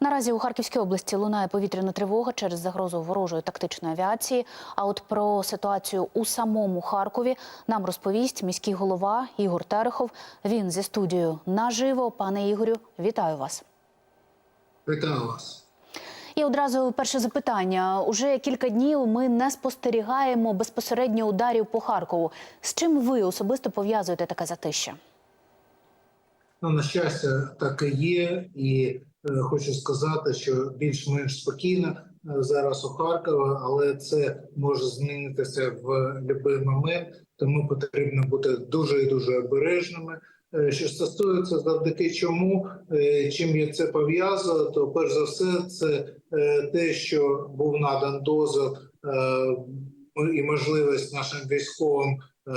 Наразі у Харківській області лунає повітряна тривога через загрозу ворожої тактичної авіації. А от про ситуацію у самому Харкові нам розповість міський голова Ігор Терехов. Він зі студією наживо. Пане Ігорю, вітаю вас. Вітаю вас. І одразу перше запитання. Уже кілька днів ми не спостерігаємо безпосередньо ударів по Харкову. З чим ви особисто пов'язуєте таке затище? Ну, на щастя, так і є, і е, хочу сказати, що більш-менш спокійно е, зараз у Харкові, але це може змінитися в будь-який момент, тому потрібно бути дуже і дуже обережними. Е, Що стосується завдяки чому, е, чим я це пов'язую, то перш за все, це е, те, що був надан дозвіл е, і можливість нашим військовим е,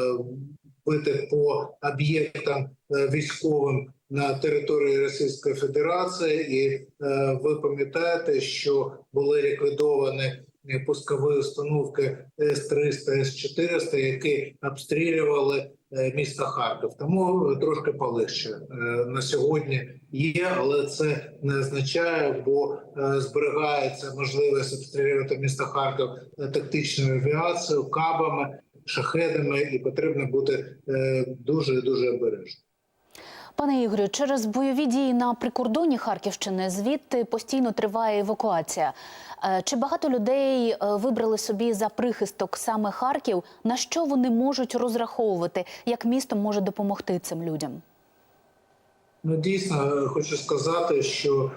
бити по об'єктам е, військовим на території Російської Федерації, і е, ви пам'ятаєте, що були ліквідовані е, пускові установки С-300, С-400, які обстрілювали е, місто Харків. Тому трошки полегше е, на сьогодні є, але це не означає, бо е, зберігається можливість обстрілювати місто Харків е, тактичною авіацією, кабами, шахедами, і потрібно бути дуже дуже обережним. Пане Ігорю, через бойові дії на прикордоні Харківщини звідти постійно триває евакуація. Е, Чи багато людей е, вибрали собі за прихисток саме Харків? На що вони можуть розраховувати? Як місто може допомогти цим людям? Ну дійсно е, хочу сказати, що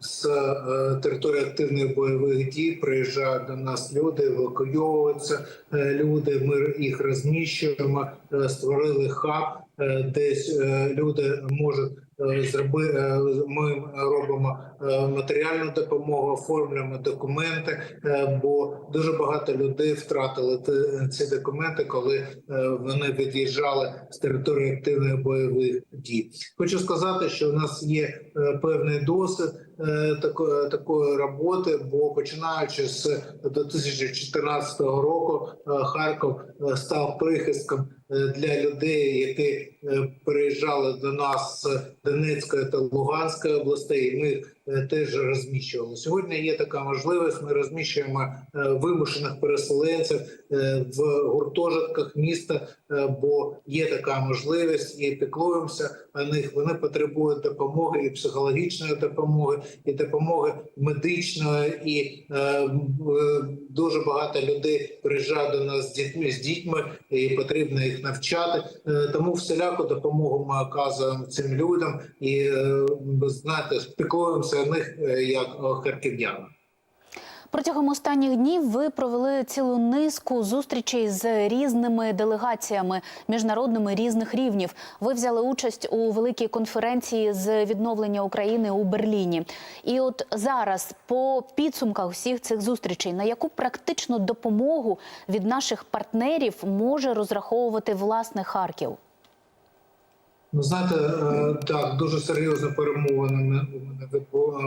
з е, території активних бойових дій приїжджають до нас люди, евакуйовуються е, люди. Ми їх розміщуємо, е, створили хаб, е, десь е, люди можуть зробити. Ми робимо е, матеріальну допомогу, оформлюємо документи, е, бо дуже багато людей втратили ці документи, коли е, вони від'їжджали з території активних бойових дій. Хочу сказати, що в нас є е, певний досвід е, такої такої роботи, бо починаючи з 2014 року, е, Харків е, став прихистком е, для людей, які е, приїжджали до нас з Донецької та Луганської областей. і Ми е, теж розміщували. Сьогодні є така можливість. Ми розміщуємо е, вимушених переселенців е, в гуртожитках міста, е, бо є така можливість і піклуємося о них. Вони потребують допомоги і психологічної допомоги, і допомоги медичної, і е, е, дуже багато людей приїжджає до нас з дітьми з дітьми, і потрібно їх навчати. Е, Тому всіляку допомогу ми оказуємо цим людям і е, знаєте, піклуємося них е, як о харків'янах. Протягом останніх днів ви провели цілу низку зустрічей з різними делегаціями міжнародними різних рівнів. Ви взяли участь у великій конференції з відновлення України у Берліні. І от зараз, по підсумках всіх цих зустрічей, на яку практичну допомогу від наших партнерів може розраховувати власне Харків? Ну, знаєте, е, так дуже серйозно перемовини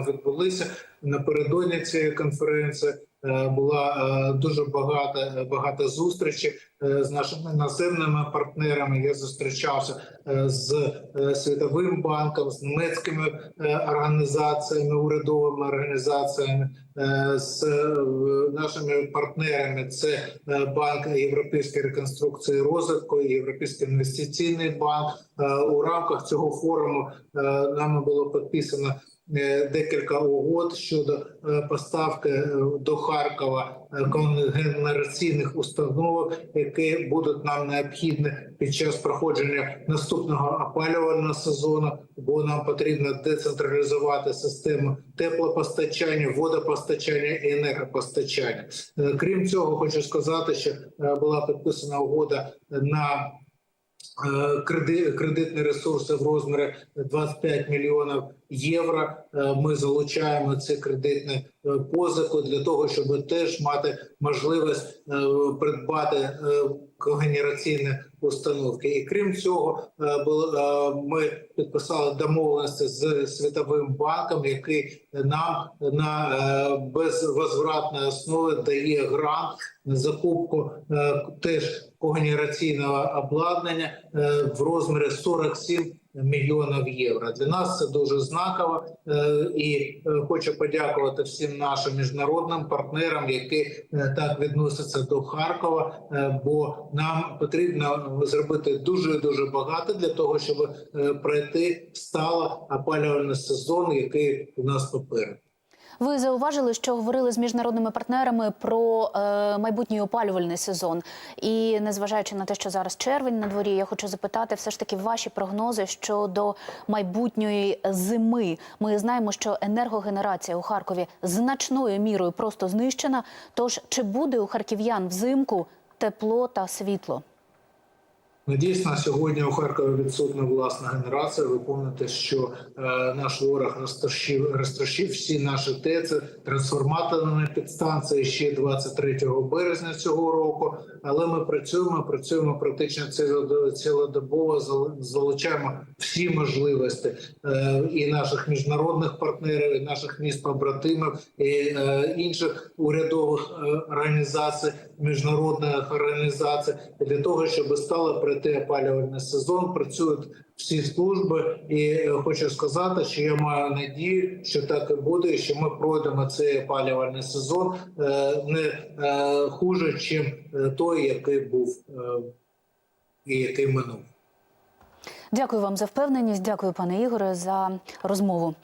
відбулися напередодні цієї конференції. Е, Була е, дуже багато багато зустрічей з нашими наземними партнерами. Я зустрічався е, з світовим банком, з німецькими організаціями, урядовими організаціями, з нашими партнерами. Це банк Європейської реконструкції і розвитку, Європейський інвестиційний банк. У рамках цього форуму нами було підписано декілька угод щодо е, поставки е, до Харкова е, конгенераційних установок, які будуть нам необхідні під час проходження наступного опалювального сезону, бо нам потрібно децентралізувати систему теплопостачання, водопостачання і енергопостачання. Е, Крім цього, хочу сказати, що е, була підписана угода на е, кредитні ресурси в розмірі 25 мільйонів євро. Е, Ми залучаємо ці кредитні е, позику для того, щоб теж мати можливість е, придбати когенераційні установки. І крім цього, ми підписали домовленості з світовим банком, який нам на безвозвратній основі дає грант на закупку теж когенераційного обладнання в розмірі 47 мільйонів євро. Для нас це дуже знаково, Е, і е, хочу подякувати всім нашим міжнародним партнерам, які е, так відносяться до Харкова. Бо нам потрібно зробити дуже дуже багато для того, щоб пройти стало опалювальний сезон, який у нас попереду. Ви зауважили, що говорили з міжнародними партнерами про е, майбутній опалювальний сезон. І незважаючи на те, що зараз червень на дворі, я хочу запитати все ж таки ваші прогнози щодо майбутньої зими. Ми знаємо, що енергогенерація у Харкові значною мірою просто знищена. Тож чи буде у харків'ян взимку тепло та світло? Ну, дійсно, сьогодні у Харкові відсутня власна генерація. Ви помните, що е, наш ворог розтрощив, розтрощив всі наші ТЕЦи, трансформаторні підстанції ще 23 березня цього року. Але ми працюємо, працюємо практично цілодо- цілодобово, залучаємо всі можливості е, і наших міжнародних партнерів, і наших міст побратимів, і е, інших урядових е, організацій, міжнародних організацій для того, щоб стало пройти опалювальний сезон. Працюють всі служби, і е, хочу сказати, що я маю надію, що так і буде, і що ми пройдемо цей опалювальний сезон е, не е, хуже, ніж той, який був і який минув. Дякую вам за впевненість. Дякую, пане Ігоре, за розмову.